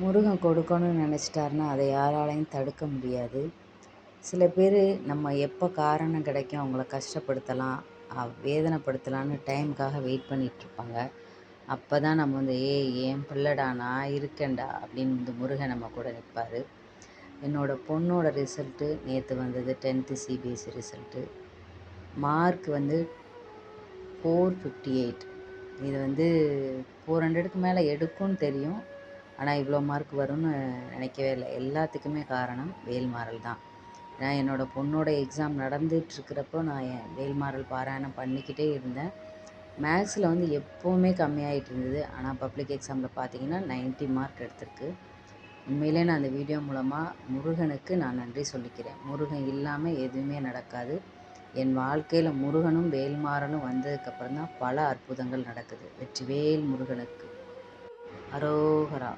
முருகன் கொடுக்கணும்னு நினச்சிட்டாருன்னா அதை யாராலையும் தடுக்க முடியாது. சில பேர் நம்ம எப்போ காரணம் கிடைக்கும் அவங்கள கஷ்டப்படுத்தலாம் வேதனைப்படுத்தலான்னு டைமுக்காக வெயிட் பண்ணிகிட்ருப்பாங்க அப்போ தான் நம்ம வந்து ஏய் என் பிள்ளடா நான் இருக்கேன்டா அப்படின்னு இந்த முருகன் நம்ம கூட நிற்பார் என்னோடய பொண்ணோட ரிசல்ட்டு நேற்று வந்தது டென்த்து சிபிஎஸ்சி ரிசல்ட்டு. மார்க் வந்து ஃபோர் ஃபிஃப்டி எயிட். இது வந்து ஃபோர் ஹண்ட்ரடுக்கு மேலே எடுக்கும்னு தெரியும். ஆனால் இவ்வளோ மார்க் வரும்னு நினைக்கவே இல்லை. எல்லாத்துக்குமே காரணம் வேல்மாறல் தான். நான் என்னோட பொண்ணோட எக்ஸாம் நடந்துகிட்ருக்கிறப்போ நான் என் வேல்மாறல் பாராயணம் பண்ணிக்கிட்டே இருந்தேன். மேக்ஸில் வந்து எப்போவுமே கம்மியாயிட்டு இருந்தது. ஆனால் பப்ளிக் எக்ஸாமில் பார்த்தீங்கன்னா 90 மார்க் எடுத்திருக்கு. உண்மையிலே நான் அந்த வீடியோ மூலமாக முருகனுக்கு நான் நன்றி சொல்லிக்கிறேன். முருகன் இல்லாமல் எதுவுமே நடக்காது. என் வாழ்க்கையில் முருகனும் வேல்மாறலும் வந்ததுக்கப்புறம் தான் பல அற்புதங்கள் நடக்குது. வெற்றிவேல் முருகனுக்கு. அரோகரா